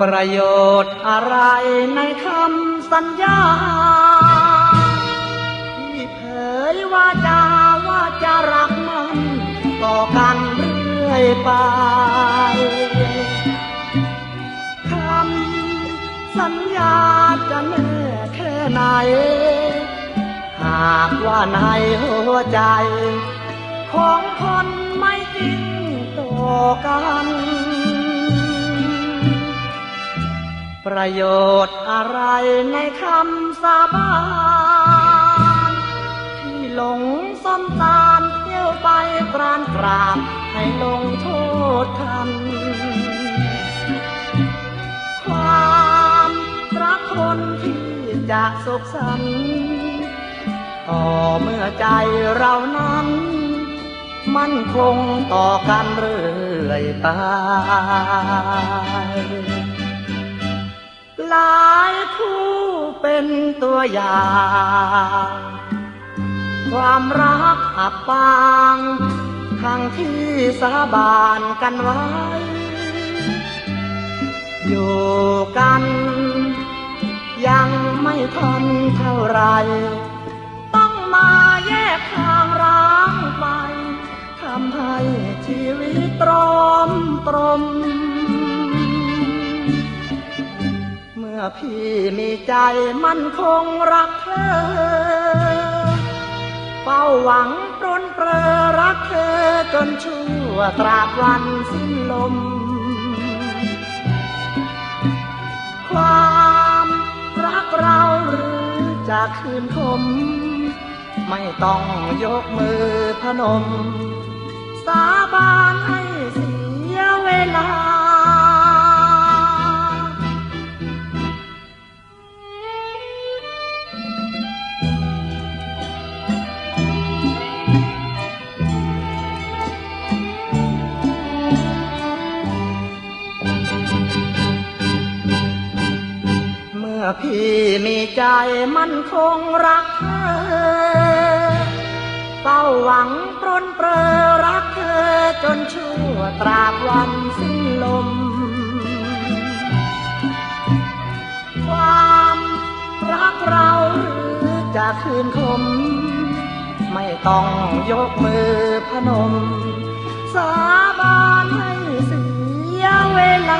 ประโยชน์อะไรในคำสัญญา ที่เผยว่าจาว่าจะรักมันต่อกันเรื่อยไปคำสัญญาจะแน่แค่ไหน หากว่าในหัวใจ ของคนไม่จริงต่อกัน ประโยชน์อะไรในคำสาบานที่หลงส้มตาลเที่ยวไปกรานกราบให้ลงโทษทัน ความรักคนที่จะสุขสันต์ต่อเมื่อใจเรานั้น มั่นคงต่อกันเรื่อยไป หลายคู่เป็นตัวอย่าง ความรักอับปางทั้งที่สาบานกันไว้ อยู่กัน ยังไม่ทันเท่าไร อพี่มีใจมั่นคงรักเธอเฝ้าหวังปรนเปรอรักเธอจนชั่วตราบวันสิ้นลม ความรักเราหรือจะคืนคม ไม่ต้องยกมือพนม สาบานให้เสียเวลา พี่มีใจมันคงรักเธอ เฝ้าหวังปรนเปรอรักเธอจนชั่วตราบวันสิ้นลม ความรักเราจะคืนคม ไม่ต้องยกมือพนม สาบานให้เสียเวลา